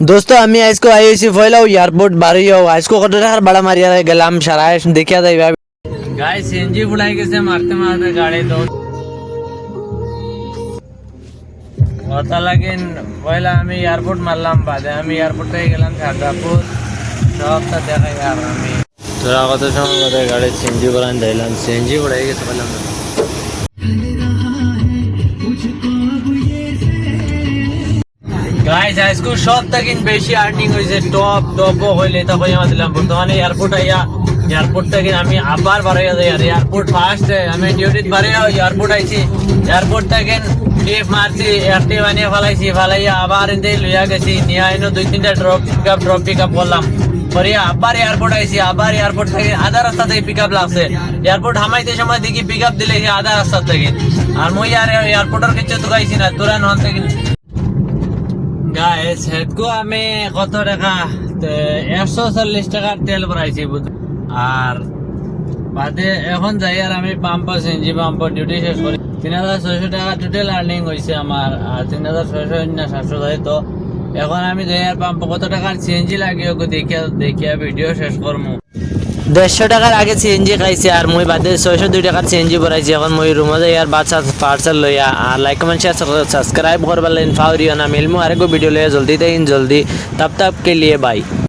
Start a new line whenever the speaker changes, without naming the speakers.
দোস্ত আমি আজকে আইএসি ফয়লাও এয়ারপোর্ট বাড়িও আজকে কত টাকার ভাড়া মারিয়া গেলাম সারা দেখিয়া যাইবা গাই সিএনজি ফুলাই গেছে মারতে মারতে গাড়ি তো কথা লাগেন পয়লা আমি এয়ারপোর্ট মারলাম বাদে আমি এয়ারপোর্ট থেকে গেলাম শারদাপুর সবটা দেখাই আর আমি। তোরা কত সময় গাড়ি সিএনজি করান যাইলাম সিএনজি ফুলাই গেছে বললাম। গাইস আজকে সব থেকে বেশি আর্নিং হয়েছে। টপ টপ হইলে তখন আমার দিলাম বর্তমানে এয়ারপোর্ট আইয়া এয়ারপোর্ট থেকে আমি আবার বাড়াইয়া যাই আর এয়ারপোর্ট ফার্স্ট আমি ডিউটি বাড়াইয়া এয়ারপোর্ট আইছি। এয়ারপোর্ট থেকে টিপ মারছি এয়ারটি বানিয়ে ফেলাইছি, ফেলাইয়া আবার এতে লইয়া গেছি। নিয়ে আইনো দুই তিনটা drop pick up drop pick up করলাম। করিয়া আবার এয়ারপোর্ট আইছি, আবার এয়ারপোর্ট থেকে আধা রাস্তা থেকে পিক আপ লাগছে। এয়ারপোর্ট হামাইতে সময় দেখি পিক আপ দিলে আধা রাস্তা থেকে। আর মই আর এয়ারপোর্টের কিছু তো গাইছি না, তোরা নন থেকে। গাইস হেডকো আমি কত টাকা? একশো চল্লিশ টাকার তেল ভরাইছি আর বাদে এখন যাই আর আমি পাম্প সিএনজি পাম্প ডিউটি শেষ করি তিন হাজার ছয়শো টাকা টোটাল আর্নিং হয়েছে আমার আর তিন হাজার ছয়শো না সাতশো যাই তো, এখন আমি যাই আর পাম্প কত টাকার সিএনজি লাগিয়ে দেখিয়া দেখিয়া ভিডিও শেষ করব দেড়শো টাকার আগে সিএনজি খাইছি আর মই বাদে ছয়শো দুই টাকার সিএনজি ভরাইছি। এখন মই রুমে যাই আর বাচ্চা পার্সেল লইয়া আর লাইক কমেন্ট শেয়ার সাবস্ক্রাইব করবার লাইন ফাউরিও না, মিলমু আরেকো ভিডিও লইয়া জলদি দেন জলদি, তাপ তাপ কে লিয়ে বাই